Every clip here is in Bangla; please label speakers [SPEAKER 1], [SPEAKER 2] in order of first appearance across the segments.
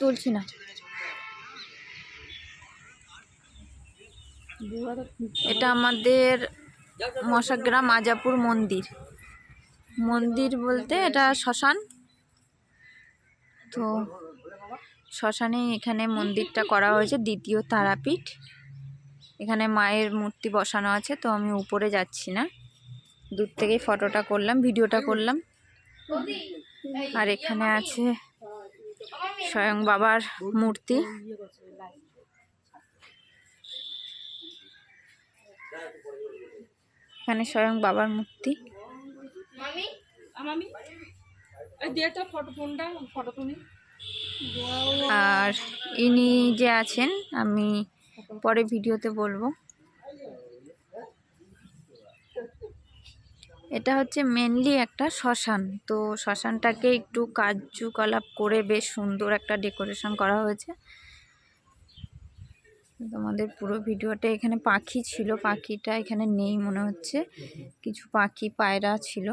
[SPEAKER 1] তুলছি না। এটা আমাদের মশাগ্রাম আজাপুর মন্দির। মন্দির বলতে এটা শ্মশান। তো শ্মশানে এখানে মন্দিরটা করা হয়েছে দ্বিতীয় তারাপীঠ। এখানে মায়ের মূর্তি বসানো আছে, তো আমি উপরে যাচ্ছি না। দূর থেকেই ফটোটা করলাম, ভিডিওটা করলাম। আর এখানে আছে স্বয়ং বাবার মূর্তি। এখানে স্বয়ং বাবার মূর্তি। আর ইনি যে আছেন আমি পরে ভিডিওতে বলব। এটা হচ্ছে মেনলি একটা শ্মশান। তো শ্মশানটাকে একটু কার্যকলাপ করে বেশ সুন্দর একটা ডেকোরেশন করা হয়েছে। তোমাদের পুরো ভিডিওটা এখানে পাখি ছিল, পাখিটা এখানে নেই মনে হচ্ছে। কিছু পাখি পায়রা ছিল।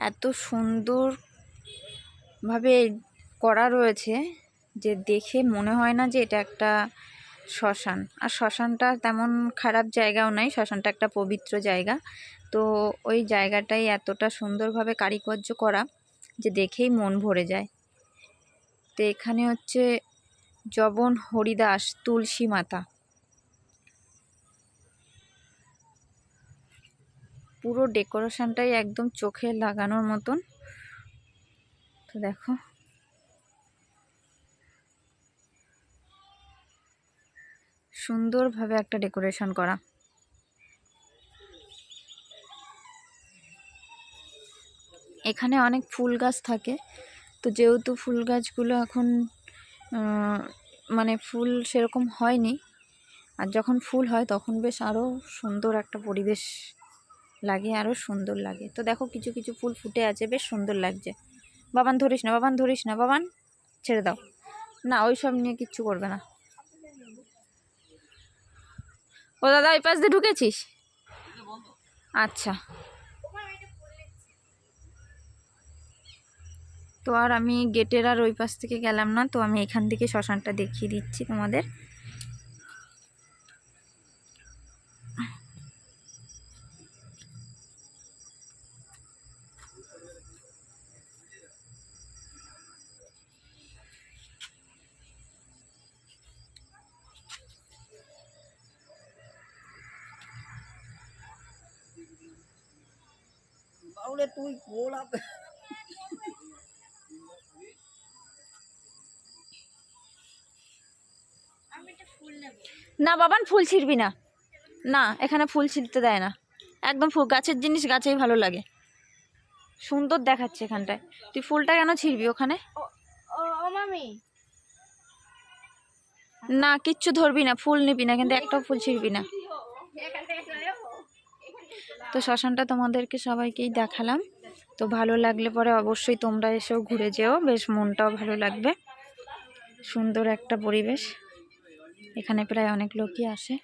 [SPEAKER 1] এত সুন্দরভাবে করা রয়েছে যে দেখে মনে হয় না যে এটা একটা শ্মশান। আর শ্মশানটা তেমন খারাপ জায়গাও নাই, শ্মশানটা একটা পবিত্র জায়গা। তো ওই জায়গাটাই এতটা সুন্দরভাবে কারিকর্য করা যে দেখেই মন ভরে যায়। তো এখানে হচ্ছে জবন হরিদাস তুলসী মাতা। পুরো ডেকোরেশনটাই একদম চোখে লাগানোর মতন। তো দেখো। সুন্দরভাবে একটা ডেকোরেশন করা। এখানে অনেক ফুল গাছ থাকে। তো যেহেতু ফুল গাছগুলো এখন মানে ফুল সেরকম হয়নি, আর যখন ফুল হয় তখন বেশ আরও সুন্দর একটা পরিবেশ লাগে আরও সুন্দর লাগে। তো দেখো কিছু কিছু ফুল ফুটে আছে, বেশ সুন্দর লাগছে। বাবান, ধরিস না, বাবান, ধরিস না, বাবান, ছেড়ে দাও। না ওই সব নিয়ে কিচ্ছু করবে না। ও দাদা, ওই পাশ দিয়ে ঢুকেছিস? আচ্ছা। তো আর আমি গেটের আর ওই পাশ থেকে গেলাম না, তো আমি এখান থেকে শ্মশানটা দেখিয়ে দিচ্ছি তোমাদের।
[SPEAKER 2] বাউলে তুই গোলাপ
[SPEAKER 1] না বাবান ফুল ছিঁড়বি না। না এখানে ফুল ছিঁড়তে দেয় না। একদম ফুল গাছের জিনিস গাছেই ভালো লাগে। সুন্দর দেখাচ্ছে এখানটায়। তুই ফুলটা কেন ছিঁড়বি ওখানে?
[SPEAKER 3] ও ও মামি।
[SPEAKER 1] না কিচ্ছু ধরবি না ফুল নিবি না কিন্তু একটাও ফুল ছিঁড়বি না। তো শ্মশানটা তোমাদেরকে সবাইকেই দেখালাম। তো ভালো লাগলে পরে অবশ্যই তোমরা এসেও ঘুরে যেও। বেশ মনটাও ভালো লাগবে। সুন্দর একটা পরিবেশ। এখানে প্রায় অনেক লোকই আসে।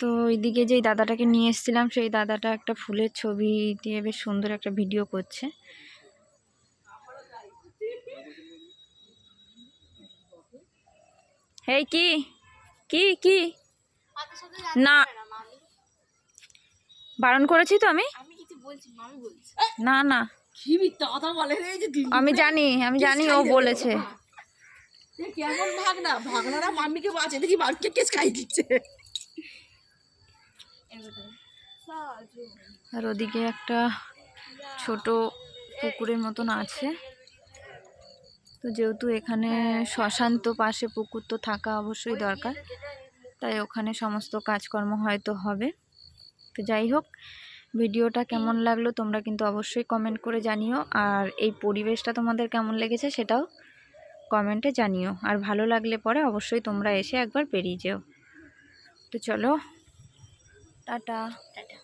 [SPEAKER 1] তো ওইদিকে যেই দাদাটাকে নিয়ে এসেছিলাম সেই দাদাটা একটা ফুলের ছবি দিয়ে বেশ সুন্দর একটা ভিডিও করছে। এই কি? কি কি? না। বারণ করেছি তো আমি?
[SPEAKER 3] আমি কিছু বলছি মামি বলছি।
[SPEAKER 1] না না। আমি জানি আমি জানি ও বলেছে।
[SPEAKER 2] কেমন ভাগনা? ভাগনারা মাম্মিকে বাঁচে, দেখি মাম্মিকে কেস খাই দিচ্ছে।
[SPEAKER 1] আর ওদিকে একটা ছোট পুকুরের মতন আছে। তো যেহেতু এখানে শ্মশান তো পাশে পুকুর তো থাকা অবশ্যই দরকার, তাই ওখানে সমস্ত কাজকর্ম হয়তো হবে। তো যাই হোক, ভিডিওটা কেমন লাগল তোমরা কিন্তু অবশ্যই কমেন্ট করে জানিও। আর এই পরিবেশটা তোমাদের কেমন লেগেছে সেটাও কমেন্টে জানিও। আর ভালো লাগলে পরে অবশ্যই তোমরা এসে একবার বেরিয়ে যেও। তো চলো, টাটা।
[SPEAKER 2] টাটা।